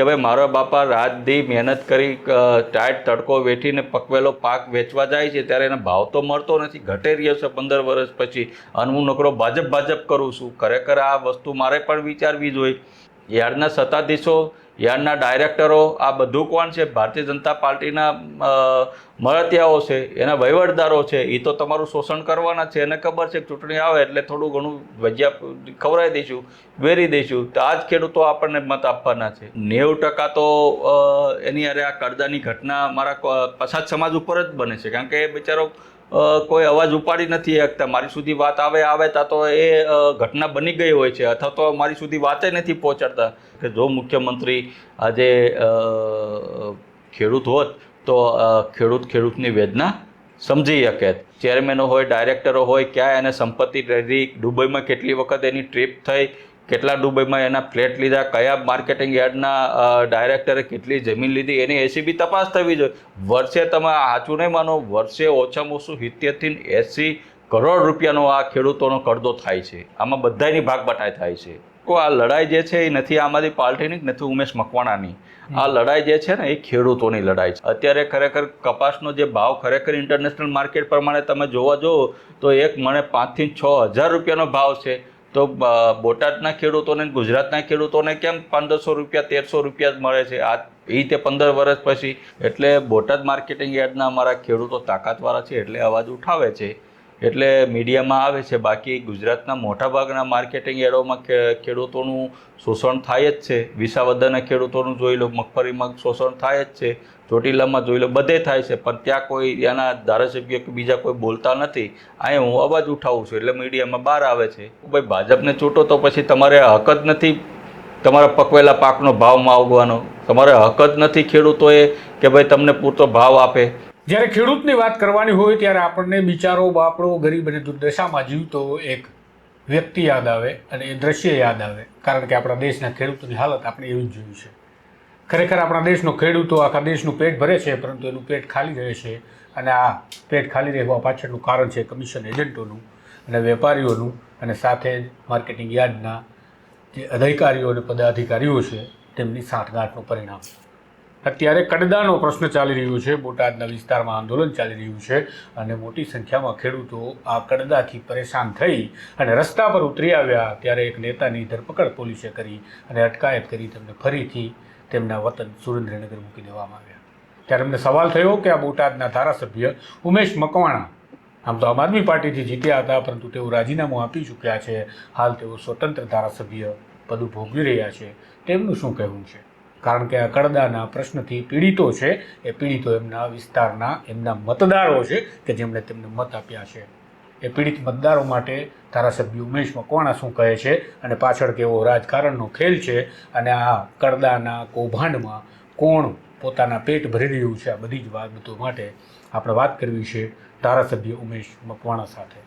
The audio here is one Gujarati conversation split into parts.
કે ભાઈ મારા બાપા રાત દી મહેનત કરી અ, ટાઈટ તડકો વેઠીને પકવેલો પાક વેચવા જાય છે ત્યારે એને ભાવ તો મળતો નથી. ઘટે રહ્યો છે પંદર વર્ષ પછી. અને હું નકરો ભાજપ ભાજપ કરું છું. ખરેખર આ વસ્તુ મારે પણ વિચારવી જોઈએ. યાર્ડના સત્તાધીશો યાર્ડના ડાયરેક્ટરો, આ બધું કોણ છે? ભારતીય જનતા પાર્ટીના મળતિયાઓ છે, એના વહીવટદારો છે એ તો તમારું શોષણ કરવાના છે. એને ખબર છે ચૂંટણી આવે એટલે થોડું ઘણું ભજીયા ખવડાવી દઈશું, વેરી દઈશું. તો આ જ ખેડૂતો આપણને મત આપવાના છે. નેવું ટકા તો એની અરે આ કરદાની ઘટના મારા પછાત સમાજ ઉપર જ બને છે. કારણ કે એ બિચારો કોઈ અવાજ ઉપાડી નથી શકતા. મારી સુધી વાત આવે આવે તા તો એ ઘટના બની ગઈ હોય છે. અથવા તો મારી સુધી વાતે નથી પહોંચાડતા કે જો મુખ્યમંત્રી આજે ખેડૂત હોત તો ખેડૂત ખેડૂતની વેદના સમજી શકે. ચેરમેનો હોય, ડાયરેક્ટરો હોય ક્યાં એને સંપત્તિ રહી, દુબઈમાં કેટલી વખત એની ટ્રીપ થઈ કેટલા દુબઈમાં એના ફ્લેટ લીધા, કયા માર્કેટિંગ યાર્ડના ડાયરેક્ટરે કેટલી જમીન લીધી, એની એસીબી તપાસ થવી જોઈએ. વર્ષે તમે સાચું નહીં માનો, વર્ષે ઓછામાં ઓછું સિત્તેરથી એંસી કરોડ રૂપિયાનો આ ખેડૂતોનો કરદો થાય છે. આમાં બધાની ભાગ બટાઈ થાય છે. કો, આ લડાઈ જે છે એ નથી આમ આદમી નથી ઉમેશ મકવાણાની. આ લડાઈ જે છે ને, એ ખેડૂતોની લડાઈ છે. અત્યારે ખરેખર કપાસનો જે ભાવ ખરેખર ઇન્ટરનેશનલ માર્કેટ પ્રમાણે તમે જોવા જો તો એક મને પાંચથી છ હજાર રૂપિયાનો ભાવ છે. તો બોટાદના ખેડૂતોને ગુજરાતના ખેડૂતોને કેમ પંદરસો રૂપિયા, તેરસો રૂપિયા જ મળે છે? આ એ રીતે પંદર વર્ષ પછી. એટલે બોટાદ માર્કેટિંગ યાર્ડના અમારા ખેડૂતો તાકાતવાળા છે, એટલે અવાજ ઉઠાવે છે. એટલે મીડિયામાં આવે છે, બાકી ગુજરાતના મોટાભાગના માર્કેટિંગ ખે- ખેડૂતોનું શોષણ થાય જ છે. વિસાવદરના ખેડૂતોનું જોઈ લો, મગફળીમાં શોષણ થાય જ છે. ચોટીલામાં જોઈ લો, બધે થાય છે, પણ ત્યાં કોઈ એના ધારાસભ્ય કે બીજા કોઈ બોલતા નથી. અહીંયા હું અવાજ ઉઠાવું છું, એટલે મીડિયામાં બહાર આવે છે. ભાઈ, ભાજપને ચૂંટો તો પછી તમારે હક જ નથી તમારા પકવેલા પાકનો ભાવ માગવાનો તમારે હક જ નથી ખેડૂતોએ કે ભાઈ તમને પૂરતો ભાવ આપે. જ્યારે ખેડૂતની વાત કરવાની હોય ત્યારે આપણને બિચારો, બાપડો, ગરીબ અને દુર્દશામાં જીવતો એક વ્યક્તિ યાદ આવે અને એ દ્રશ્ય યાદ આવે. કારણ કે આપણા દેશના ખેડૂતોની હાલત આપણે એવી જ જોઈ છે. ખરેખર આપણા દેશનો ખેડૂતો આખા દેશનું પેટ ભરે છે, પરંતુ એનું પેટ ખાલી રહે છે અને આ પેટ ખાલી રહેવા પાછળનું કારણ છે કમિશન એજન્ટોનું અને વેપારીઓનું અને સાથે જ માર્કેટિંગ યાર્ડના જે અધિકારીઓ અને પદાધિકારીઓ છે, તેમની સાંઠગાંઠનું પરિણામ. અત્યારે કડદાનો પ્રશ્ન ચાલી રહ્યો છે. બોટાદના વિસ્તારમાં આંદોલન ચાલી રહ્યું છે અને મોટી સંખ્યામાં ખેડૂતો આ કડદાથી પરેશાન થઈ અને રસ્તા પર ઉતરી આવ્યા. ત્યારે એક નેતાની ધરપકડ પોલીસે કરી અને અટકાયત કરી તેમને ફરીથી તેમના વતન સુરેન્દ્રનગર મૂકી દેવામાં આવ્યા. ત્યારે અમને સવાલ થયો કે આ બોટાદના ધારાસભ્ય ઉમેશ મકવાણા આમ તો આમ આદમી પાર્ટીથી જીત્યા હતા, પરંતુ તેઓ રાજીનામું આપી ચૂક્યા છે. હાલ તેઓ સ્વતંત્ર ધારાસભ્ય પદ ભોગવી રહ્યા છે. તેમનું શું કહેવું છે? કારણ કે આ કડદાના પ્રશ્નથી પીડિતો છે. એ પીડિતો એમના વિસ્તારના, એમના મતદારો છે કે જેમણે તેમને મત આપ્યા છે. એ પીડિત મતદારો માટે ધારાસભ્ય ઉમેશ મકવાણા શું કહે છે? અને પાછળ કેવો રાજકારણનો ખેલ છે? અને આ કડદાના કૌભાંડમાં કોણ પોતાના પેટ ભરી રહ્યું છે? આ બધી જ બાબતો માટે આપણે વાત કરવી છે ધારાસભ્ય ઉમેશ મકવાણા સાથે.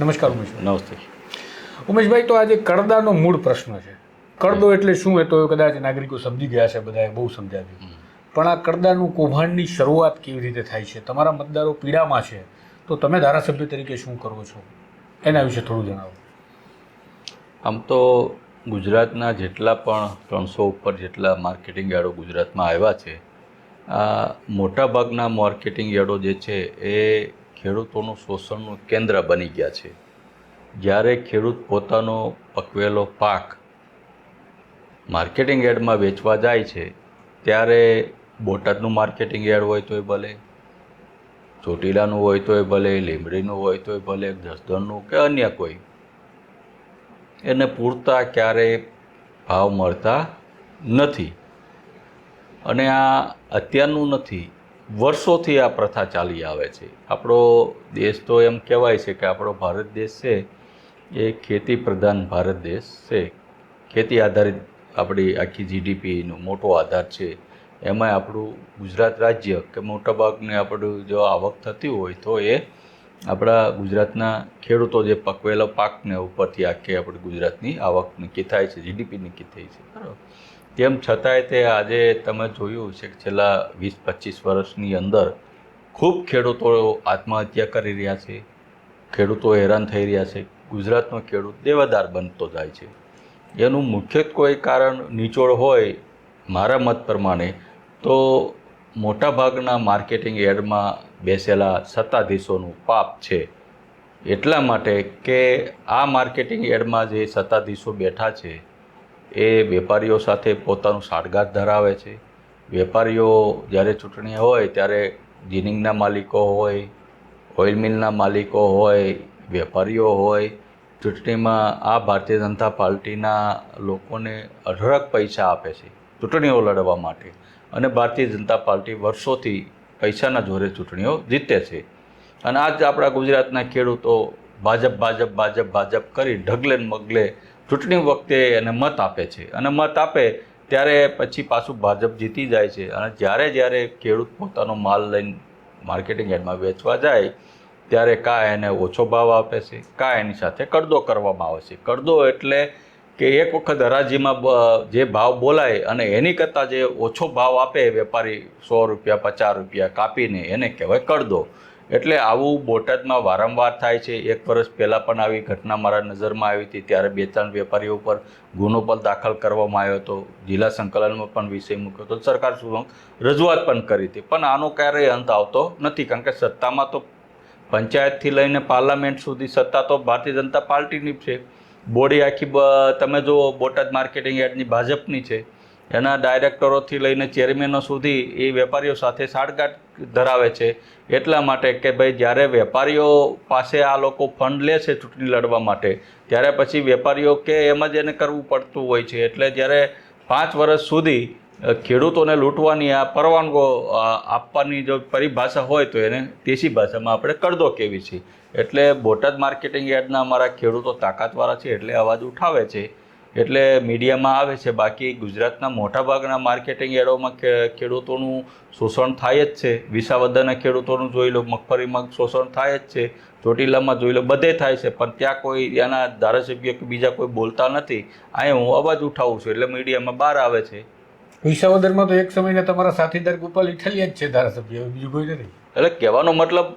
નમસ્કાર ઉમેશ. નમસ્તે. ઉમેશભાઈ તો આજે કડદાનો મૂળ પ્રશ્ન છે. કડદો એટલે શું એ તો કદાચ નાગરિકો સમજી ગયા છે બધાએ બહુ સમજાવ્યું. પણ આ કડદાનું કૌભાંડની શરૂઆત કેવી રીતે થાય છે? તમારા મતદારો પીડામાં છે. તો તમે ધારાસભ્ય તરીકે શું કરો છો? એના વિશે થોડું જણાવો. આમ તો ગુજરાતના જેટલા પણ ત્રણસો ઉપર જેટલા માર્કેટિંગ યાર્ડો ગુજરાતમાં આવ્યા છે આ મોટાભાગના માર્કેટિંગ યાર્ડો જે છે એ ખેડૂતોનું શોષણનું કેન્દ્ર બની ગયા છે. જ્યારે ખેડૂત પોતાનો પકવેલો પાક માર્કેટિંગ યાર્ડમાં વેચવા જાય છે, ત્યારે બોટાદનું માર્કેટિંગ યાર્ડ હોય તોય ભલે, ચોટીલાનું હોય તોય ભલે, લીંબડીનું હોય તોય ભલે, જસદણનું કે અન્ય કોઈ, એને પૂરતા ક્યારેય ભાવ મળતા નથી. અને આ અત્યારનું નથી, વર્ષોથી આ પ્રથા ચાલી આવે છે. આપણો દેશ તો એમ કહેવાય છે કે આપણો ભારત દેશ છે એ ખેતી પ્રધાન ભારત દેશ છે. ખેતી આધારિત આપણી આખી જીડીપીનો મોટો આધાર છે. એમાં આપણું ગુજરાત રાજ્ય કે મોટાભાગને આપણું જો આવક થતી હોય તો એ આપણા ગુજરાતના ખેડૂતો જે પકવેલો પાકને ઉપરથી આખી આપણી ગુજરાતની આવક નક્કી થાય છે જીડીપી નક્કી થઈ છે. બરાબર. તેમ છતાંય તે આજે તમે જોયું છે કે છેલ્લા વીસ, પચીસ વર્ષની અંદર ખૂબ ખેડૂતો આત્મહત્યા કરી રહ્યા છે. ખેડૂતો હેરાન થઈ રહ્યા છે. ગુજરાતનો ખેડૂત દેવાદાર બનતો જાય છે. એનું મુખ્ય કોઈ કારણ નિચોડ હોય મારા મત પ્રમાણે તો મોટાભાગના માર્કેટિંગ એડમાં બેસેલા સત્તાધીશોનું પાપ છે. એટલા માટે કે આ માર્કેટિંગ એડમાં જે સત્તાધીશો બેઠા છે, એ વેપારીઓ સાથે પોતાનું સાળગાત ધરાવે છે. વેપારીઓ જ્યારે ચૂંટણી હોય ત્યારે જીનિંગના માલિકો હોય, ઓઇલ મિલના માલિકો હોય, વેપારીઓ હોય ચૂંટણીમાં આ ભારતીય જનતા પાર્ટીના લોકોને અઢળક પૈસા આપે છે ચૂંટણીઓ લડવા માટે. અને ભારતીય જનતા પાર્ટી વર્ષોથી પૈસાના જોરે ચૂંટણીઓ જીતે છે. અને આજ આપણા ગુજરાતના ખેડૂતો ભાજપ ભાજપ ભાજપ ભાજપ કરી ઢગલે મગલે ચૂંટણી વખતે એને મત આપે છે. અને મત આપે ત્યારે પછી પાછું ભાજપ જીતી જાય છે. અને જ્યારે જ્યારે ખેડૂત પોતાનો માલ લઈને માર્કેટિંગ યાર્ડમાં વેચવા જાય ત્યારે કાં એને ઓછો ભાવ આપે છે કાં એની સાથે કરદો કરવામાં આવે છે. કરદો એટલે કે એક વખત હરાજીમાં જે ભાવ બોલાય અને એની કરતાં જે ઓછો ભાવ આપે વેપારી સો રૂપિયા, પચાસ રૂપિયા કાપીને એને કહેવાય કરદો. એટલે આવું બોટાદમાં વારંવાર થાય છે. એક વર્ષ પહેલાં પણ આવી ઘટના મારા નજરમાં આવી હતી. ત્યારે બે ત્રણ વેપારીઓ પર ગુનો પણ દાખલ કરવામાં આવ્યો હતો. જિલ્લા સંકલનમાં પણ વિષય મૂક્યો હતો. સરકાર શું રજૂઆત પણ કરી હતી. પણ આનો ક્યારેય અંત આવતો નથી. કારણ કે સત્તામાં તો પંચાયતથી લઈને પાર્લામેન્ટ સુધી સત્તા તો ભારતીય જનતા પાર્ટીની છે. બોડી આખી તમે જુઓ, બોટાદ માર્કેટિંગ યાર્ડની ભાજપની છે. એના ડાયરેક્ટરોથી લઈને ચેરમેનો સુધી એ વેપારીઓ સાથે સાઠગાંઠ ધરાવે છે. એટલા માટે કે ભાઈ, જ્યારે વેપારીઓ પાસે આ લોકો ફંડ લે છે ચૂંટણી લડવા માટે, ત્યારે પછી વેપારીઓ કે એમ જ એને કરવું પડતું હોય છે. એટલે જ્યારે પાંચ વર્ષ સુધી ખેડૂતોને લૂંટવાની આ પરવાનગો આપવાની જો પરિભાષા હોય તો એને દેશી ભાષામાં આપણે કડદો કહેવી છે. એટલે બોટાદ માર્કેટિંગ યાર્ડના અમારા ખેડૂતો તાકાતવાળા છે, એટલે અવાજ ઉઠાવે છે, એટલે મીડિયામાં આવે છે. બાકી ગુજરાતના મોટાભાગના માર્કેટિંગ યાર્ડોમાં ખેડૂતોનું શોષણ થાય જ છે. વિસાવદરના ખેડૂતોનું જોઈ લો, મગફળીમાં શોષણ થાય જ છે. ચોટીલામાં જોઈ લો, બધે થાય છે. પણ ત્યાં કોઈ એના ધારાસભ્ય કે બીજા કોઈ બોલતા નથી. અહીં હું અવાજ ઉઠાવું છું, એટલે મીડિયામાં બહાર આવે છે. વિસાવદરમાં તો એક સમયના તમારા સાથીદાર ગોપાલ ઇઠલિયા જ છે ધારાસભ્ય બીજું કોઈ નથી. એટલે કહેવાનો મતલબ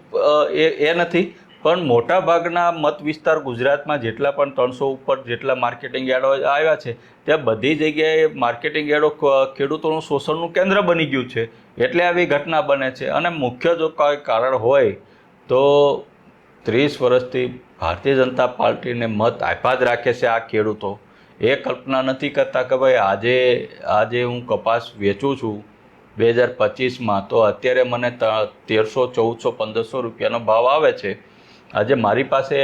એ એ નથી, પણ મોટા ભાગના મત વિસ્તાર ગુજરાતમાં જેટલા પણ ત્રણસો ઉપર જેટલા માર્કેટિંગ યાર્ડો આવ્યા છે, ત્યાં બધી જગ્યાએ માર્કેટિંગ યાર્ડો ખેડૂતોનું શોષણનું કેન્દ્ર બની ગયું છે. એટલે આવી ઘટના બને છે. અને મુખ્ય જો કોઈ કારણ હોય, તો ત્રીસ વર્ષથી ભારતીય જનતા પાર્ટીને મત આપ્યા જ રાખે છે આ ખેડૂતો. એ કલ્પના નથી કરતા કે ભાઈ આજે આજે હું કપાસ વેચું છું, બે હજાર પચીસમાં તો અત્યારે મને ત- તેરસો, ચૌદસો, પંદરસો રૂપિયાનો ભાવ આવે છે. આજે મારી પાસે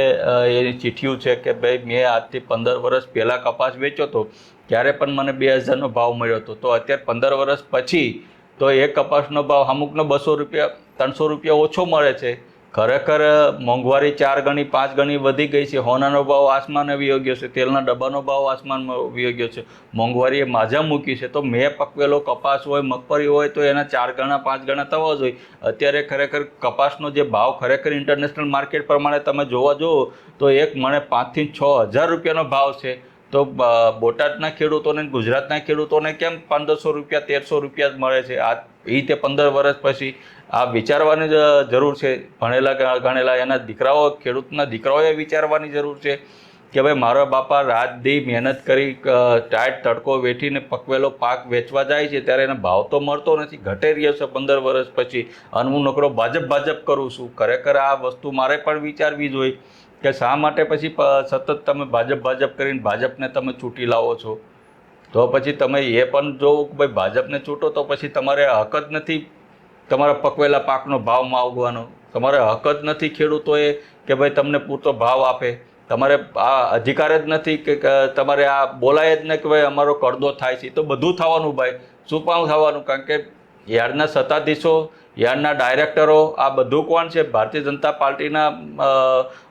એની ચીઠિયું છે કે ભાઈ મેં આજથી પંદર વર્ષ પહેલાં કપાસ વેચ્યો હતો, ત્યારે પણ મને બે હજારનો ભાવ મળ્યો હતો. તો અત્યારે પંદર વર્ષ પછી તો એ કપાસનો ભાવ અમુકનો બસો રૂપિયા, ત્રણસો રૂપિયા ઓછો મળે છે. ખરેખર મોંઘવારી ચાર ગણી, પાંચ ગણી વધી ગઈ છે. હોનાનો ભાવ આસમાને વિયોગ્યો છે. તેલના ડબ્બાનો ભાવ આસમાનમાં વિયોગ્યો ગયો છે. મોંઘવારીએ માજા મૂકી છે. તો મેં પકવેલો કપાસ હોય, મગફળી હોય, તો એના ચાર ગણા, પાંચ ગણા થવા જોઈએ. અત્યારે ખરેખર કપાસનો જે ભાવ ખરેખર ઇન્ટરનેશનલ માર્કેટ પ્રમાણે તમે જોવા જુઓ, તો એક મને પાંચથી છ હજાર રૂપિયાનો ભાવ છે. તો બોટાદના ખેડૂતોને, ગુજરાતના ખેડૂતોને કેમ પંદરસો રૂપિયા, તેરસો રૂપિયા જ મળે છે? આ એ રીતે પંદર વર્ષ પછી આ વિચારવાની જરૂર છે. ભણેલા ગણેલા એના દીકરાઓ, ખેડૂતના દીકરાઓએ વિચારવાની જરૂર છે કે ભાઈ મારા બાપા રાત દી મહેનત કરી ટાયટ તડકો વેઠીને પકવેલો પાક વેચવા જાય છે ત્યારે એને ભાવ તો મળતો નથી. ઘટે રહ્યો છે પંદર વર્ષ પછી. અને હું નકરો ભાજપ ભાજપ કરું છું. ખરેખર આ વસ્તુ મારે પણ વિચારવી જોઈએ કે શા માટે પછી સતત તમે ભાજપ ભાજપ કરીને ભાજપને તમે ચૂંટી લાવો છો? તો પછી તમે એ પણ જોવું કે ભાઈ ભાજપને ચૂંટો તો પછી તમારે હક જ નથી તમારા પકવેલા પાકનો ભાવ માગવાનો તમારે હક જ નથી ખેડૂતોએ કે ભાઈ તમને પૂરતો ભાવ આપે. તમારે આ અધિકાર જ નથી કે તમારે આ બોલાય જ નહીં કે ભાઈ અમારો કરદો થાય છે. તો બધું થવાનું ભાઈ. શું પણ થવાનું? કારણ કે યાર્ડના સત્તાધીશો યાર્ડના ડાયરેક્ટરો, આ બધું કોણ છે? ભારતીય જનતા પાર્ટીના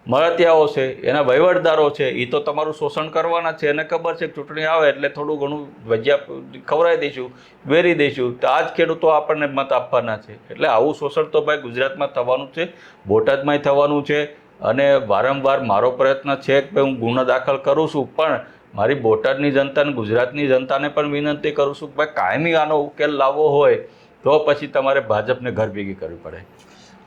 મળતિયાઓ છે, એના વહીવટદારો છે એ તો તમારું શોષણ કરવાના છે. એને ખબર છે ચૂંટણી આવે એટલે થોડું ઘણું ભજીયા ખવડાવી દઈશું, વેરી દઈશું. તો આ જ ખેડૂતો આપણને મત આપવાના છે. એટલે આવું શોષણ તો ભાઈ ગુજરાતમાં થવાનું છે, બોટાદમાંય થવાનું છે. અને વારંવાર મારો પ્રયત્ન છે કે ભાઈ હું ગુનો દાખલ કરું છું, પણ મારી બોટાદની જનતાને, ગુજરાતની જનતાને પણ વિનંતી કરું છું કે ભાઈ કાયમી આનો ઉકેલ લાવવો હોય તો પછી તમારે ભાજપને ઘર ભેગી કરવી પડે.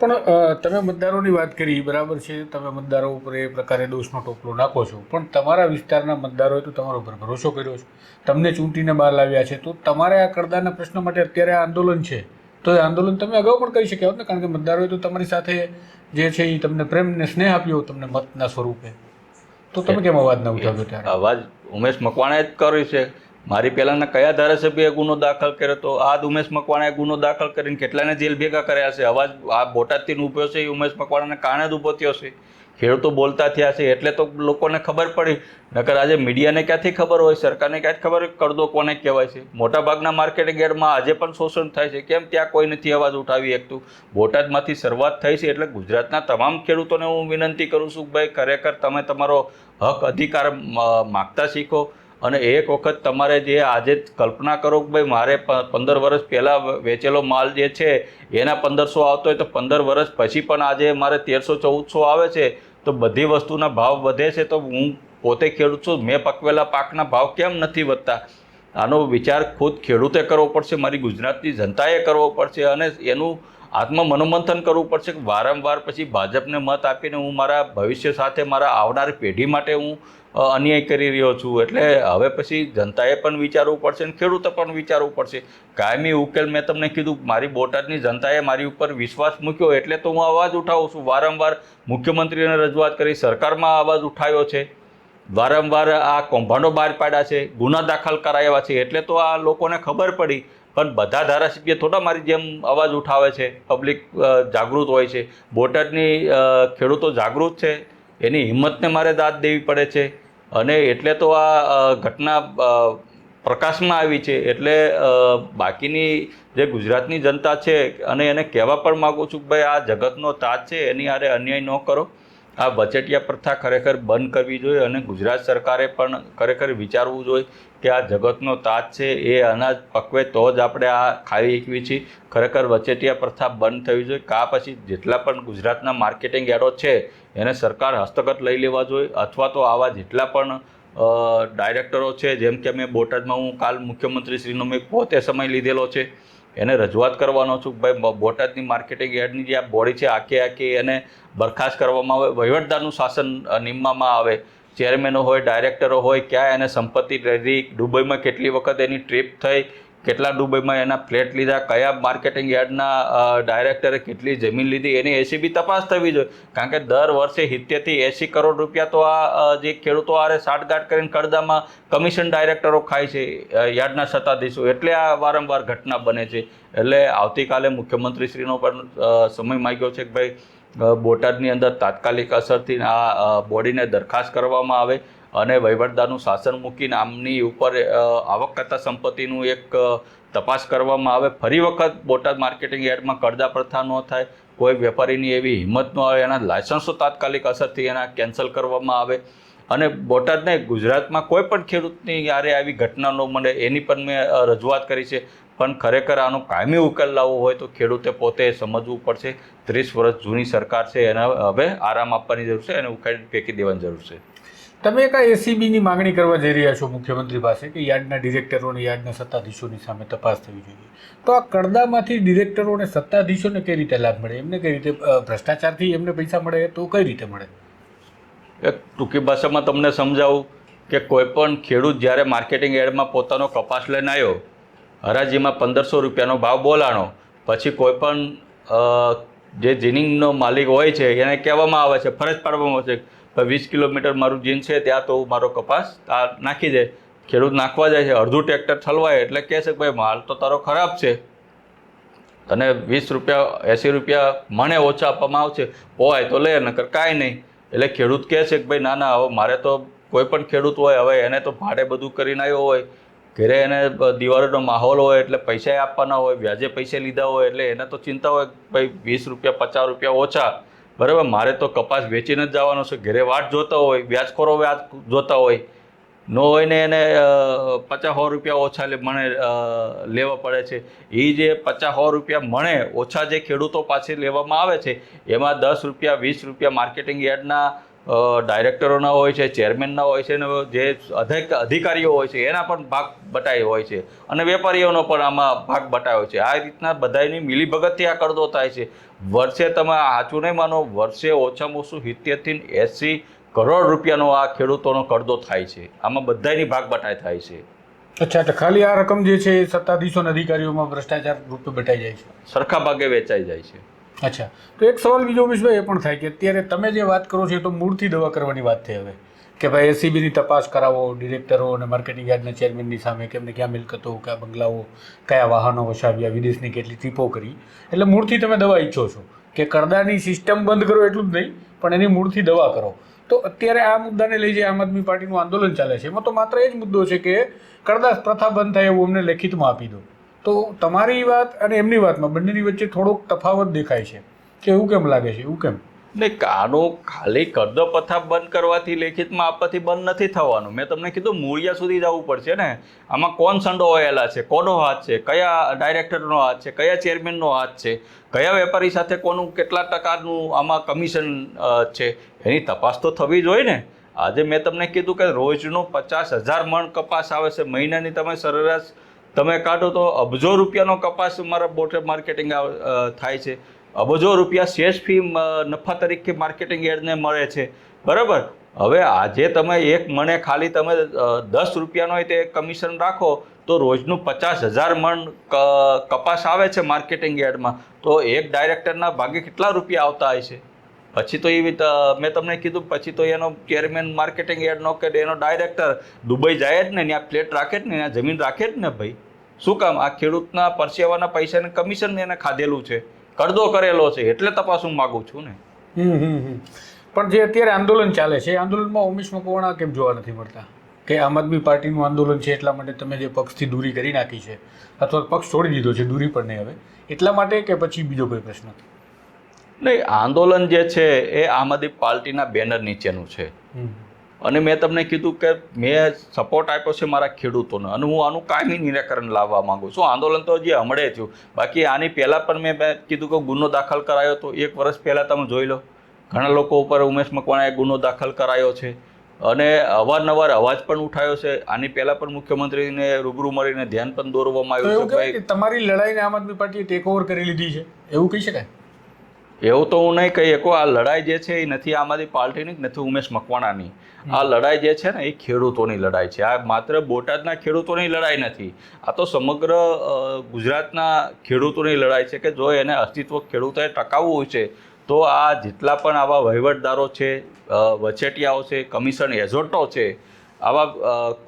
પણ તમે મતદારોની વાત કરી બરાબર છે તમે મતદારો ઉપર એ પ્રકારે દોષનો ટોપલો નાખો છો. પણ તમારા વિસ્તારના મતદારોએ તો તમારા ઉપર ભરોસો કર્યો છે. તમને ચૂંટીને બહાર લાવ્યા છે તો તમારે આ કરદાના પ્રશ્ન માટે અત્યારે આ આંદોલન છે. તો એ આંદોલન તમે અગાઉ પણ કરી શક્યા હોત ને કારણ કે મતદારોએ તો તમારી સાથે જે છે એ તમને પ્રેમ ને સ્નેહ આપ્યો તમને મતના સ્વરૂપે. તો તમે કેમ અવાજ ના ઉઠાવ્યો ત્યારે? અવાજ ઉમેશ મકવાણાએ જ કર્યો છે. મારી પહેલાંના કયા ધારાસભ્યએ ગુનો દાખલ કર્યો તો આ જ ઉમેશ મકવાણાએ ગુનો દાખલ કરીને કેટલાને જેલ ભેગા કર્યા છે? અવાજ, આ બોટાદથી ઊભો છે એ ઉમેશ મકવાણાને કારણે જ ઊભો થયો છે. ખેડૂતો બોલતા થયા છે, એટલે તો લોકોને ખબર પડી. નકર આજે મીડિયાને ક્યાંથી ખબર હોય? સરકારને ક્યાંથી ખબર હોય? કરદો કોને કહેવાય છે? મોટાભાગના માર્કેટિંગ ગેરમાં આજે પણ શોષણ થાય છે. કેમ ત્યાં કોઈ નથી અવાજ ઉઠાવી શકતું? બોટાદમાંથી શરૂઆત થઈ છે એટલે ગુજરાતના તમામ ખેડૂતોને હું વિનંતી કરું છું ભાઈ ખરેખર તમે તમારો હક, અધિકાર માગતા શીખો. અને એક વખત તમારે જે આજે કલ્પના કરો કે ભાઈ મારે પંદર વર્ષ પહેલાં વેચેલો માલ જે છે, એના પંદરસો આવતો હોય તો પંદર વર્ષ પછી પણ આજે મારે તેરસો, ચૌદસો આવે છે, તો બધી વસ્તુના ભાવ વધે છે તો હું પોતે ખેડૂત છું, મેં પકવેલા પાકના ભાવ કેમ નથી વધતા? આનો વિચાર ખુદ ખેડૂતે કરવો પડશે, મારી ગુજરાતની જનતાએ કરવો પડશે અને એનું આત્મ મનોમંથન કરવું પડશે કે વારંવાર પછી ભાજપને મત આપીને હું મારા ભવિષ્ય સાથે મારા આવનારી પેઢી માટે હું અન્યાય કરી રહ્યો છું. એટલે હવે પછી જનતાએ પણ વિચારવું પડશે અને ખેડૂતે પણ વિચારવું પડશે. કાયમી ઉકેલ મેં તમને કીધું, મારી બોટાદની જનતાએ મારી ઉપર વિશ્વાસ મૂક્યો એટલે તો હું અવાજ ઉઠાવું છું. વારંવાર મુખ્યમંત્રીને રજૂઆત કરી, સરકારમાં અવાજ ઉઠાવ્યો છે. વારંવાર આ કૌભાંડો બહાર પાડ્યા છે, ગુના દાખલ કરાયા છે, એટલે તો આ લોકોને ખબર પડી. પણ બધા ધારાસભ્ય થોડા મારી જેમ અવાજ ઉઠાવે છે, પબ્લિક જાગૃત હોય છે. બોટાદની ખેડૂતો જાગૃત છે, એની હિંમતને મારે દાદ દેવી પડે છે. અને એટલે તો આ ઘટના પ્રકાશમાં આવી છે. એટલે બાકીની જે ગુજરાતની જનતા છે, અને એને કહેવા પણ માગું છું કે ભાઈ આ જગતનો તાજ છે, એની આરે અન્યાય ન કરો. આ વચેટિયા પ્રથા ખરેખર બંધ કરવી જોઈએ અને ગુજરાત સરકારે પણ ખરેખર વિચારવું જોઈએ કે આ જગતનો તાજ છે, એ અનાજ પકવે તો જ આપણે આ ખાઈ શકીએ છીએ. ખરેખર વચેટિયા પ્રથા બંધ થવી જોઈએ. કા પછી જેટલા પણ ગુજરાતના માર્કેટિંગ યાર્ડો છે, એને સરકાર હસ્તગત લઈ લેવા જોઈએ અથવા તો આવા જેટલા પણ ડાયરેક્ટરો છે, જેમ કે મેં બોટાદમાં હું કાલ મુખ્યમંત્રીશ્રીનો મેં પોતે સમય લીધેલો છે એને રજૂઆત કરવાનો છું ભાઈ, બોટાદની માર્કેટિંગ યાર્ડની જે આ બોડી છે, આખે આખી એને બરખાસ્ત કરવામાં આવે. વહીવટદારનું શાસન નિમવામાં આવે. ચેરમેનો હોય, ડાયરેક્ટરો હોય, ક્યાં એને સંપત્તિ દુબઈમાં કેટલી વખત એની ટ્રીપ થઈ કેટલા દુબઈમાં એના ફ્લેટ લીધા, કયા માર્કેટિંગ યાર્ડના ડાયરેક્ટરે કેટલી જમીન લીધી, એની એસીબી તપાસ થવી જોઈએ. કારણ કે દર વર્ષે સિત્તેરથી એંસી કરોડ રૂપિયા તો આ જે ખેડૂતો આરે સાઠગાંઠ કરીને કરદામાં કમિશન ડાયરેક્ટરો ખાય છે યાર્ડના સત્તાધીશો. એટલે આ વારંવાર ઘટના બને છે. એટલે આવતીકાલે મુખ્યમંત્રીશ્રીનો પણ સમય માગ્યો છે કે ભાઈ બોટાદની અંદર તાત્કાલિક અસરથી આ બોડીને દરખાસ્ત કરવામાં આવે. અને વહીવટદારનું શાસન મૂકીને આમની ઉપર આવક કરતા સંપત્તિનું એક તપાસ કરવામાં આવે. ફરી વખત બોટાદ માર્કેટિંગ યાર્ડમાં કરદા પ્રથા ન થાય, કોઈ વેપારીની એવી હિંમત ન આવે, એના લાયસન્સો તાત્કાલિક અસરથી એના કેન્સલ કરવામાં આવે. અને બોટાદને ગુજરાતમાં કોઈ પણ ખેડૂતની યારે આવી ઘટના ન મળે, એની પણ મેં રજૂઆત કરી છે. પણ ખરેખર આનો કાયમી ઉકેલ લાવવો હોય તો ખેડૂતે પોતે સમજવું પડશે. ત્રીસ વર્ષ જૂની સરકાર છે, એને હવે આરામ આપવાની જરૂર છે એને ઉખાડી ફેંકી દેવાની જરૂર છે. તમે એક એસીબીની માંગણી કરવા જઈ રહ્યા છો મુખ્યમંત્રી પાસે કે યાર્ડના ડિરેક્ટરો અને યાર્ડના સત્તાધીશોની સામે તપાસ થવી જોઈએ? તો આ કડદામાંથી ડિરેક્ટરો અને સત્તાધીશોને કઈ રીતે લાભ મળે? એમને કઈ રીતે ભ્રષ્ટાચારથી એમને પૈસા મળે તો કઈ રીતે મળે? એક ટૂંકી ભાષામાં તમને સમજાવું કે કોઈપણ ખેડૂત જ્યારે માર્કેટિંગ એડમાં પોતાનો કપાસ લઈને આવ્યો, હરાજીમાં પંદરસો રૂપિયાનો ભાવ બોલાણો, પછી કોઈપણ જે જીનિંગનો માલિક હોય છે, એને કહેવામાં આવે છે, ફરજ પાડવામાં આવે છે વીસ કિલોમીટર મારું જીન છે, ત્યાં તો મારો કપાસ નાખી દે. ખેડૂત નાખવા જાય છે, અડધું ટ્રેક્ટર ઠલવાય એટલે કહે છે કે ભાઈ, માલ તો તારો ખરાબ છે. તને વીસ રૂપિયા, એંસી રૂપિયા મને ઓછા આપવામાં આવશે. હોય તો લે, નકર કાંઈ નહીં. એટલે ખેડૂત કહે છે કે ભાઈ, ના ના, હવે મારે તો કોઈ પણ ખેડૂત હોય, હવે એને તો ભાડે બધું કરીને આવ્યો હોય. ઘરે એને દિવાળીનો માહોલ હોય એટલે પૈસા આપવાના હોય, વ્યાજે પૈસે લીધા હોય એટલે એને તો ચિંતા હોય ભાઈ, વીસ રૂપિયા, પચાસ રૂપિયા ઓછા. બરાબર? મારે તો કપાસ વેચીને જ જવાનો છે. ઘેરે વાટ જોતા હોય, વ્યાજખોરો વ્યાજ જોતા હોય. ન હોય ને એને પચાસ સો રૂપિયા ઓછા મને લેવા પડે છે. એ જે પચાસ સો રૂપિયા મણે ઓછા જે ખેડૂતો પાસે લેવામાં આવે છે, એમાં દસ રૂપિયા, વીસ રૂપિયા માર્કેટિંગ યાર્ડના ડાયરેક્ટરોના હોય છે ચેરમેનના હોય છે અને જે અધિક અધિકારીઓ હોય છે એના પણ ભાગ બટાઈ હોય છે. અને વેપારીઓનો પણ આમાં ભાગ બટાયો છે. આ રીતના બધાની મિલીભગતથી આ કરદો થાય છે. વર્ષે તમે આચું નહીં માનો વર્ષે ઓછામાં ઓછું સિત્તેરથી એંસી કરોડ રૂપિયાનો આ ખેડૂતોનો કરદો થાય છે. આમાં બધાની ભાગ બટાઈ થાય છે. અચ્છા તો ખાલી આ રકમ જે છે એ સત્તાધીશો અધિકારીઓમાં ભ્રષ્ટાચાર રૂપે બટાઈ જાય છે? સરખા ભાગે વેચાઈ જાય છે. અચ્છા. તો એક સવાલ બીજો વિશ્વભાઈ એ પણ થાય કે અત્યારે તમે જે વાત કરો છો એ તો મૂળથી દવા કરવાની વાત થઈ હવે. કે ભાઈ એસીબીની તપાસ કરાવો, ડિરેક્ટરો અને માર્કેટિંગ યાર્ડના ચેરમેનની સામે કે એમને ક્યાં મિલકતો, કયા બંગલાઓ, કયા વાહનો વસાવ્યા, વિદેશની કેટલી ટ્રીપો કરી. એટલે મૂળથી તમે દવા ઈચ્છો છો. કે કરદાની સિસ્ટમ બંધ કરો એટલું જ નહીં, પણ એની મૂળથી દવા કરો. તો અત્યારે આ મુદ્દાને લઈ જે આમ આદમી પાર્ટીનું આંદોલન ચાલે છે, એમાં તો માત્ર એ જ મુદ્દો છે કે કરદાસ પ્રથા બંધ થાય એવું અમને લેખિતમાં આપી દો. તો તમારી વાત અને એમની વાતમાં બંનેની વચ્ચે થોડોક તફાવત દેખાય છે. કે એવું કેમ લાગે છે? એવું કેમ? એટલે કાનો ખાલી કરદો પથા બંધ કરવાથી લેખિતમાં આપવાથી બંધ નથી થવાનું. મેં તમને કીધું મૂળિયા સુધી જવું પડશે ને? આમાં કોણ સંડોવાયેલા છે? કોનો હાથ છે? કયા ડાયરેક્ટરનો હાથ છે? કયા ચેરમેનનો હાથ છે? કયા વેપારી સાથે કોનું કેટલા ટકાનું આમાં કમિશન છે? એની તપાસ તો થવી જોઈએ ને? આજે મેં તમને કીધું કે રોજનું પચાસ હજાર મણ કપાસ આવે છે. મહિનાની તમે સરેરાશ તમે કાઢો તો અબજો રૂપિયાનો કપાસ મારા બોટે માર્કેટિંગ થાય છે. અબજો રૂપિયા શેષ ફી નફા તરીકે માર્કેટિંગ એડને મળે છે. બરાબર? હવે આજે તમે એક મણે ખાલી તમે દસ રૂપિયાનો તે કમિશન રાખો, તો રોજનું પચાસ હજાર મણ કપાસ આવે છે માર્કેટિંગ યાર્ડમાં. તો એક ડાયરેક્ટરના ભાગે કેટલા રૂપિયા આવતા હોય છે પછી તો એવી મેં તમને કીધું પછી તો એનો ચેરમેન માર્કેટિંગ યાર્ડનો કે એનો ડાયરેક્ટર દુબઈ જાય જ ને, ત્યાં પ્લેટ રાખે જ ને, ત્યાં જમીન રાખે જ ને ભાઈ. શું કામ? આ ખેડૂતના પરસેવાના પૈસાને કમિશન એને ખાધેલું છે. કરદો કરેલો છે, એટલે તપાસ હું માગું છું ને. પણ જે અત્યારે આંદોલન ચાલે છે આંદોલનમાં ઉમેશ મકવાણા કેમ જોવા નથી મળતા? કે આમ આદમી પાર્ટીનું આંદોલન છે, એટલા માટે તમે જે પક્ષથી દૂરી કરી નાખી છે, અથવા પક્ષ છોડી દીધો છે, દૂરી પણ નહીં હવે. એટલા માટે કે પછી બીજો કોઈ પ્રશ્ન? નહીં આંદોલન જે છે એ આમ આદમી પાર્ટીના બેનર નીચેનું છે. અને મેં તમને કીધું કે મેં સપોર્ટ આપ્યો છે મારા ખેડૂતોને અને હું આનું કાયમી નિરાકરણ લાવવા માગું છું. આંદોલન તો હજી હમણે થયું. બાકી આની પહેલાં પણ મેં કીધું કે ગુનો દાખલ કરાયો તો એક વર્ષ પહેલાં તમે જોઈ લો. ઘણા લોકો ઉપર ઉમેશ મકવાણાએ ગુનો દાખલ કરાયો છે. અને અવારનવાર અવાજ પણ ઉઠાયો છે. આની પહેલાં પણ મુખ્યમંત્રીને રૂબરૂ મળીને ધ્યાન પણ દોરવામાં આવ્યું છે તમારી લડાઈને આમ આદમી પાર્ટીએ ટેક ઓવર કરી લીધી છે. એવું કહી શકાય? એવું તો હું નહીં કહી શકું. આ લડાઈ જે છે એ નથી આમ આદમી પાર્ટીની નથી ઉમેશ મકવાણાની. આ લડાઈ જે છે ને એ ખેડૂતોની લડાઈ છે. આ માત્ર બોટાદના ખેડૂતોની લડાઈ નથી. આ તો સમગ્ર ગુજરાતના ખેડૂતોની લડાઈ છે કે જો એને અસ્તિત્વ ખેડૂતોએ ટકાવવું હોય છે તો આ જેટલા પણ આવા વહીવટદારો છે વચેટિયાઓ છે કમિશન એજન્ટો છે આવા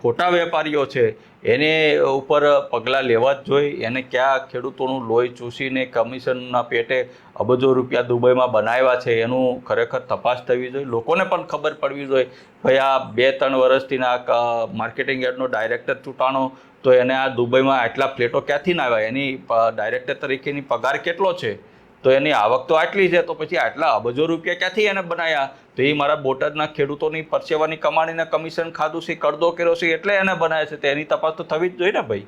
ખોટા વેપારીઓ છે એને ઉપર પગલાં લેવા જ જોઈએ એને ક્યાં ખેડૂતોનું લોહી ચૂસીને કમિશનના પેટે અબજો રૂપિયા દુબઈમાં બનાવ્યા છે એનું ખરેખર તપાસ થવી જોઈએ. લોકોને પણ ખબર પડવી જોઈએ. ભાઈ, આ બે ત્રણ વર્ષથી ના માર્કેટિંગ યાર્ડનો ડાયરેક્ટર ચૂંટાણો, તો એને આ દુબઈમાં આટલા પ્લેટો ક્યાંથી ના આવ્યા? એની ડાયરેક્ટર તરીકેની પગાર કેટલો છે? તો એની આવક તો આટલી છે, તો પછી આટલા અબજો રૂપિયા ક્યાંથી એને બનાવ્યા તો એ મારા બોટાદના ખેડૂતોની પરસેવાની કમાણીના કમિશન ખાધું છે, કરદો કર્યો છે, એટલે એને બનાવ્યા છે, તો એની તપાસ તો થવી જ જોઈએ ને ભાઈ.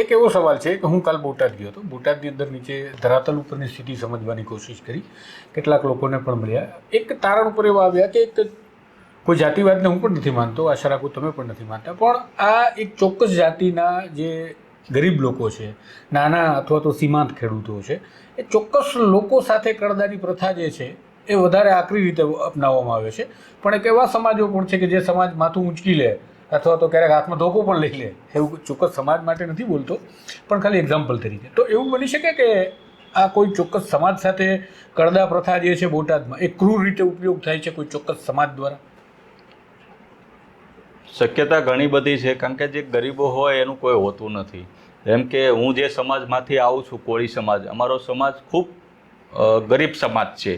એક એવો સવાલ છે કે હું કાલ બોટાદ ગયો હતો. બોટાદની અંદર નીચે ધરાતલ ઉપરની સ્થિતિ સમજવાની કોશિશ કરી. કેટલાક લોકોને પણ મળ્યા. એક તારણ ઉપર એવા આવ્યા કે એક કોઈ જાતિવાદને હું પણ નથી માનતો, આશા રાખું તમે પણ નથી માનતા. પણ આ એક ચોક્કસ જાતિના જે ગરીબ લોકો છે, નાના અથવા તો સીમાંત ખેડૂતો છે ચોક્કસ લોકો સાથે કડદાની પ્રથા જે છે, એ વધારે આકરી રીતે અપનાવવામાં આવે છે. પણ એક એવા સમાજો પણ છે કે જે સમાજ માથું ઊંચકી લે અથવા તો ક્યારેક હાથમાં ધોકો પણ લઈ લે, એવું ચોક્કસ સમાજ માટે નથી બોલતો, પણ ખાલી એક્ઝામ્પલ તરીકે. તો એવું બની શકે કે આ કોઈ ચોક્કસ સમાજ સાથે કડદા પ્રથા જે છે બોટાદમાં, એ ક્રૂર રીતે ઉપયોગ થાય છે કોઈ ચોક્કસ સમાજ દ્વારા? શક્યતા ઘણી બધી છે, કારણ કે જે ગરીબો હોય એનું કોઈ હોતું નથી. જેમ કે હું જે સમાજમાંથી આવું છું, કોળી સમાજ, અમારો સમાજ ખૂબ ગરીબ સમાજ છે.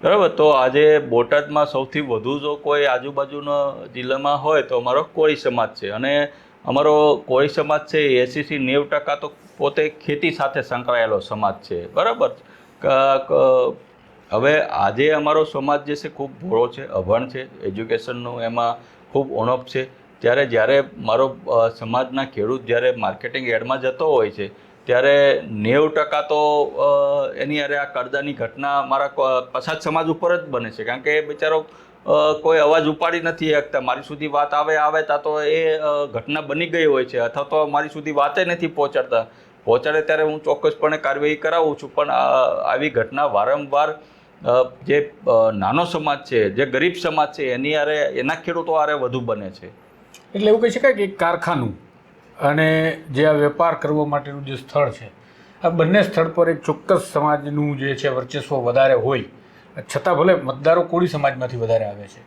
બરાબર? તો આજે બોટાદમાં સૌથી વધુ જો કોઈ આજુબાજુના જિલ્લામાં હોય તો અમારો કોળી સમાજ છે. અને અમારો કોળી સમાજ છે એંસીથી નેવું ટકા તો પોતે ખેતી સાથે સંકળાયેલો સમાજ છે. બરાબર? હવે આજે અમારો સમાજ જે છે ખૂબ ભોળો છે, અભણ છે, એજ્યુકેશનનું એમાં ખૂબ ઉણપ છે. ત્યારે જ્યારે મારો સમાજના ખેડૂત જ્યારે માર્કેટિંગ એડમાં જતો હોય છે, ત્યારે નેવું ટકા તો એની અરે આ કરદાની ઘટના મારા પછાત સમાજ ઉપર જ બને છે. કારણ કે એ બિચારો કોઈ અવાજ ઉપાડી નથી શકતા. મારી સુધી વાત આવે આવે ત્યાં તો એ ઘટના બની ગઈ હોય છે. અથવા તો મારી સુધી વાતે નથી પહોંચાડતા. પહોંચાડે ત્યારે હું ચોક્કસપણે કાર્યવાહી કરાવું છું. પણ આવી ઘટના વારંવાર જે નાનો સમાજ છે, જે ગરીબ સમાજ છે, એની આરે એના ખેડૂતો આરે વધુ બને છે. એટલે એવું કહી શકાય કે એક કારખાનું અને જે આ વેપાર કરવા માટેનું જે સ્થળ છે, આ બંને સ્થળ પર એક ચોક્કસ સમાજનું જે છે વર્ચસ્વ વધારે હોય, છતાં ભલે મતદારો કોળી સમાજમાંથી વધારે આવે છે.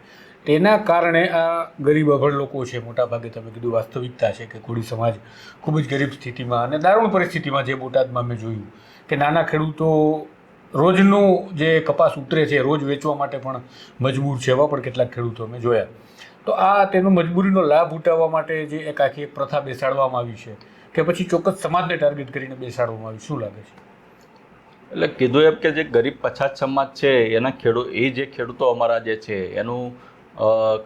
તેના કારણે આ ગરીબ અભણ લોકો છે, મોટાભાગે તમે કીધું વાસ્તવિકતા છે કે કોળી સમાજ ખૂબ જ ગરીબ સ્થિતિમાં અને દારૂણ પરિસ્થિતિમાં જે બોટાદમાં મેં જોયું કે નાના ખેડૂતો રોજનું જે કપાસ ઉતરે છે, રોજ વેચવા માટે પણ મજબૂર છે, એવા પણ કેટલાક ખેડૂતો મેં જોયા. તો આ તેનો મજબૂરીનો લાભ ઉઠાવવા માટે જે એક આખી એક પ્રથા બેસાડવામાં આવી છે કે પછી ચોક્કસ સમાજને ટાર્ગેટ કરીને બેસાડવામાં આવી. શું લાગે છે? એટલે કીધું એમ કે જે ગરીબ પછાત સમાજ છે, એના ખેડૂત એ જે ખેડૂતો અમારા જે છે, એનું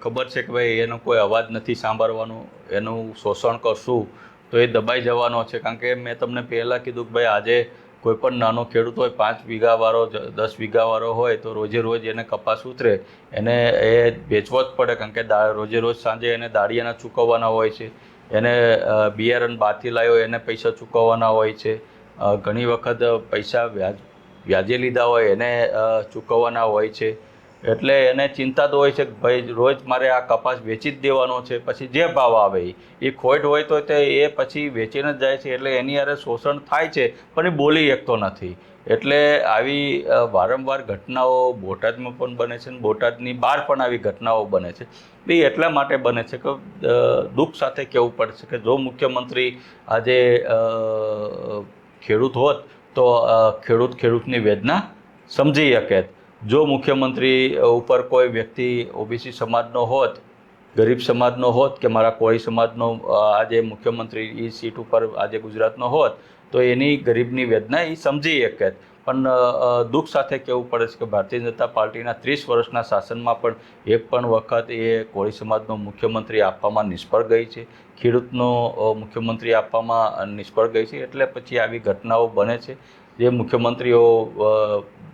ખબર છે કે ભાઈ એનો કોઈ અવાજ નથી સાંભળવાનો, એનું શોષણ કરશું, તો એ દબાઈ જવાનો છે. કારણ કે મેં તમને પહેલાં કીધું કે ભાઈ આજે કોઈ પણ નાનો ખેડૂત હોય, પાંચ વીઘાવાળો દસ વીઘાવાળો હોય, તો રોજે રોજ એને કપાસ ઉતરે. એને એ વેચવો જ પડે, કારણ કે રોજે રોજ સાંજે એને દાળિયાના ચૂકવવાના હોય છે. એને બિયારણ બહારથી લાવ્યો, એને પૈસા ચૂકવવાના હોય છે. ઘણી વખત પૈસા વ્યાજ, વ્યાજે લીધા હોય, એને ચૂકવવાના હોય છે. એટલે એને ચિંતા તો હોય છે કે ભાઈ, રોજ મારે આ કપાસ વેચી જ દેવાનો છે, પછી જે ભાવ આવે એ ખોટ હોય તો તે એ પછી વેચીને જ જાય છે, એટલે એની અરે શોષણ થાય છે, પણ એ બોલી શકતો નથી. એટલે આવી વારંવાર ઘટનાઓ બોટાદમાં પણ બને છે અને બોટાદની બહાર પણ આવી ઘટનાઓ બને છે. એ એટલા માટે બને છે કે દુઃખ સાથે કહેવું પડશે કે જો મુખ્યમંત્રી આજે ખેડૂત હોત તો ખેડૂત ખેડૂતની વેદના સમજી શકે. જો મુખ્યમંત્રી ઉપર કોઈ વ્યક્તિ ઓબીસી સમાજનો હોત, ગરીબ સમાજનો હોત કે મારા કોળી સમાજનો આજે મુખ્યમંત્રી એ સીટ ઉપર આજે ગુજરાતનો હોત, તો એની ગરીબની વેદના એ સમજી શકે. પણ દુઃખ સાથે કહેવું પડે છે કે ભારતીય જનતા પાર્ટીના ત્રીસ વર્ષના શાસનમાં પણ એક પણ વખત એ કોળી સમાજનો મુખ્યમંત્રી આપવામાં નિષ્ફળ ગઈ છે. ખેડૂતનો મુખ્યમંત્રી આપવામાં નિષ્ફળ ગઈ છે. એટલે પછી આવી ઘટનાઓ બને છે. જે મુખ્યમંત્રીઓ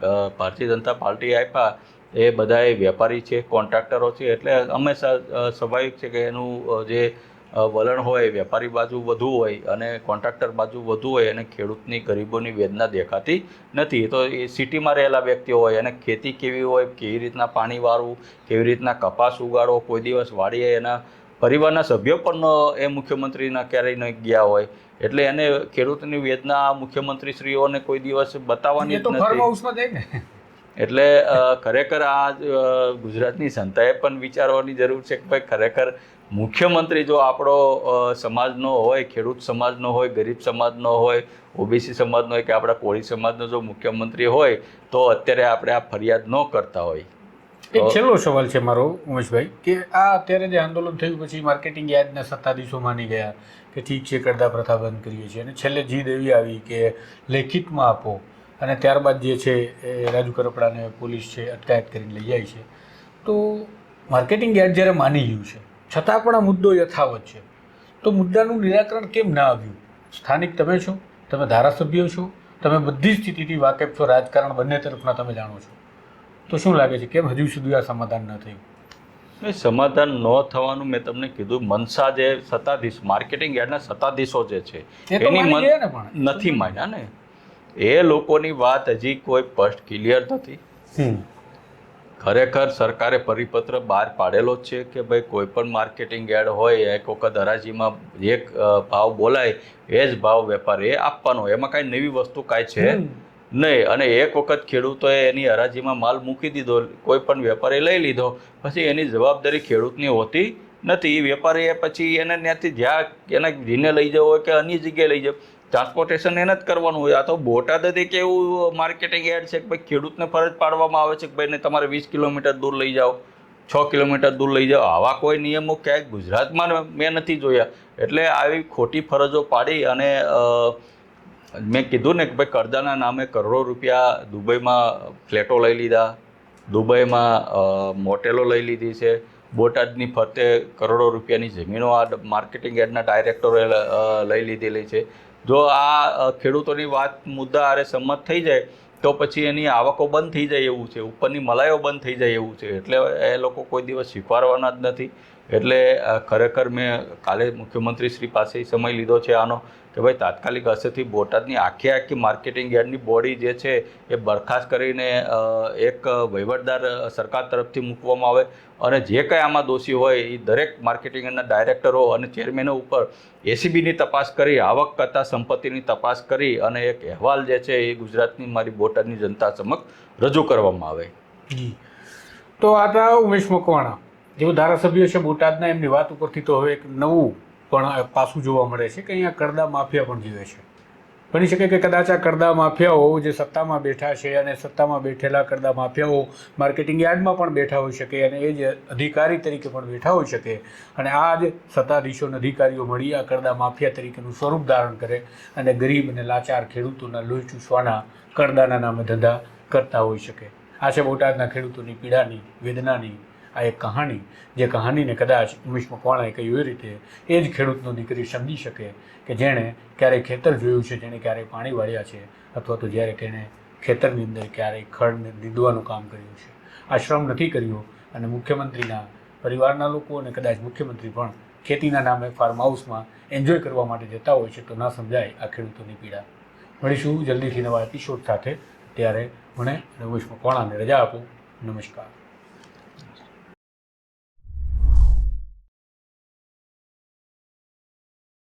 ભારતીય જનતા પાર્ટી આપ્યા. એ બધાએ વેપારી છે, કોન્ટ્રાક્ટરો છે, એટલે હંમેશા સ્વાભાવિક છે કે એનું જે વલણ હોય, વેપારી બાજુ વધુ હોય અને કોન્ટ્રાક્ટર બાજુ વધુ હોય અને ખેડૂતની ગરીબોની વેદના દેખાતી નથી. તો એ સિટીમાં રહેલા વ્યક્તિઓ હોય અને ખેતી કેવી હોય, કેવી રીતના પાણી વાળવું, કેવી રીતના કપાસ ઉગાડવો, કોઈ દિવસ વાળીએ એના પરિવારના સભ્યો પણ એ મુખ્યમંત્રીના ક્યારેય ન ગયા હોય. એટલે એને ખેડૂતની વેદના મુખ્યમંત્રી શ્રીઓને કોઈ દિવસ બતાવવાની જ નથી. એટલે ખરેખર આ ગુજરાતની જનતાએ પણ વિચારવાની જરૂર છે કે ભાઈ ખરેખર મુખ્યમંત્રી જો આપણો સમાજનો હોય ખેડૂત સમાજનો હોય ગરીબ સમાજનો હોય ઓબીસી સમાજનો હોય કે આપણા કોળી સમાજનો જો મુખ્યમંત્રી હોય તો અત્યારે આપણે આ ફરિયાદ ન કરતા હોય. એક છેલ્લો સવાલ છે મારો, ઉમેશભાઈ, કે આ અત્યારે જે આંદોલન થયું પછી માર્કેટિંગ યાર્ડના સત્તાધીશો માની ગયા કે ઠીક છે, કરદા પ્રથા બંધ કરીએ છીએ અને છેલ્લે જીદ એવી આવી કે લેખિતમાં આપો અને ત્યારબાદ જે છે એ રાજુ કરપડાને પોલીસ છે અટકાયત કરીને લઈ જાય છે. તો માર્કેટિંગ યાર્ડ જ્યારે માની ગયું છે, છતાં પણ આ મુદ્દો યથાવત છે. તો મુદ્દાનું નિરાકરણ કેમ ના આવ્યું? સ્થાનિક તમે છો, તમે ધારાસભ્ય છો, તમે બધી સ્થિતિથી વાકેફ છો, રાજકારણ બંને તરફના તમે જાણો છો. તો શું લાગે છે? કેમ હજુ સુધી આ સમાધાન ન થયું? સમાધાન ન થવાનું મેં તમને કીધું. મનસા જે સત્તાધીશ માર્કેટિંગ યાર્ડના સત્તાધીશો જે છે એની નથી માન્યા ને. એ લોકોની વાત હજી કોઈ સ્પષ્ટ ક્લિયર નથી. ખરેખર સરકારે પરિપત્ર બહાર પાડેલો છે કે ભાઈ કોઈ પણ માર્કેટિંગ યાર્ડ હોય એક વખત હરાજીમાં એક ભાવ બોલાય એ જ ભાવ વેપારીએ આપવાનો. એમાં કાંઈ નવી વસ્તુ કાંઈ છે. નહીં, અને એક વખત ખેડૂતોએ એની હરાજીમાં માલ મૂકી દીધો, કોઈ પણ વેપારી લઈ લીધો, પછી એની જવાબદારી ખેડૂતની હોતી નથી. વેપારીએ પછી એને ત્યાંથી જ્યાં એને જીને લઈ જવો હોય કે અન્ય જગ્યાએ લઈ જાવ ટ્રાન્સપોર્ટેશન એને જ કરવાનું હોય. આ તો બોટાદ જ એક એવું માર્કેટિંગ એડ છે કે ભાઈ ખેડૂતને ફરજ પાડવામાં આવે છે કે ભાઈ ને તમારે વીસ કિલોમીટર દૂર લઈ જાઓ, છ કિલોમીટર દૂર લઈ જાઓ. આવા કોઈ નિયમો ક્યાંય ગુજરાતમાં મેં નથી જોયા. એટલે આવી ખોટી ફરજો પાડી અને મેં કીધું ને કે ભાઈ કરદાના નામે કરોડો રૂપિયા દુબઈમાં ફ્લેટો લઈ લીધા, દુબઈમાં મોટેલો લઈ લીધી છે. બોટાદની ફરતે કરોડો રૂપિયાની જમીનો આ માર્કેટિંગ યાર્ડના ડાયરેક્ટરોએ લઈ લીધેલી છે. જો આ ખેડૂતોની વાત મુદ્દા આરે સંમત થઈ જાય, તો પછી એની આવકો બંધ થઈ જાય એવું છે. ઉપરની મલાઈઓ બંધ થઈ જાય એવું છે. એટલે એ લોકો કોઈ દિવસ સ્વીકારવાના જ નથી. એટલે ખરેખર મેં કાલે મુખ્યમંત્રી શ્રી પાસે સમય લીધો છે આનો કે ભાઈ તાત્કાલિક અસરથી બોટાદની આખી આખી માર્કેટિંગ યાર્ડની બોડી જે છે એ બરખાસ્ત કરીને એક વહીવટદાર સરકાર તરફથી મૂકવામાં આવે અને જે કંઈ આમાં દોષી હોય એ દરેક માર્કેટિંગના ડાયરેક્ટરો અને ચેરમેનો ઉપર એસીબીની તપાસ કરી આવક કરતા સંપત્તિની તપાસ કરી અને એક અહેવાલ જે છે એ ગુજરાતની મારી બોટાદની જનતા સમક્ષ રજૂ કરવામાં આવે. તો આ હતા ઉમેશ મકવાણા. જેઓ ધારાસભ્યો છે, બોટાદના, એમની વાત ઉપરથી તો હવે એક નવું પણ પાસું જોવા મળે છે કે અહીંયા કરદા માફિયા પણ જીવે છે. બની શકે કે કદાચ આ કરદા માફિયાઓ જે સત્તામાં બેઠા છે અને સત્તામાં બેઠેલા કરદા માફિયાઓ માર્કેટિંગ યાર્ડમાં પણ બેઠા હોઈ શકે અને એ જ અધિકારી તરીકે પણ બેઠા હોઈ શકે અને આ જ સત્તાધીશોને અધિકારીઓ મળી આ કરદા માફિયા તરીકેનું સ્વરૂપ ધારણ કરે અને ગરીબ અને લાચાર ખેડૂતોના લોહી ચૂસવાના કરદાના નામે ધંધા કરતા હોઈ શકે. આ છે બોટાદના ખેડૂતોની પીડાની, વેદનાની આ એક કહાણી જે કહાનીને કદાચ ઉમેશ મકવાણાએ કહ્યું એ રીતે, એ જ ખેડૂતનો દીકરી સમજી શકે કે જેણે ક્યારેય ખેતર જોયું છે, જેણે ક્યારેય પાણી વાળ્યા છે, અથવા તો જ્યારે તેણે ખેતરની અંદર ક્યારેય ખડને નીંદવાનું કામ કર્યું છે. આ શ્રમ નથી કર્યો અને મુખ્યમંત્રીના પરિવારના લોકો અને કદાચ મુખ્યમંત્રી પણ ખેતીના નામે ફાર્મ હાઉસમાં એન્જોય કરવા માટે જતા હોય છે, તો ના સમજાય આ ખેડૂતોની પીડા. મળીશું જલ્દીથી નવા એપિસોડ સાથે. ત્યારે મને અને ઉમેશ મકવાણાને રજા આપો. નમસ્કાર.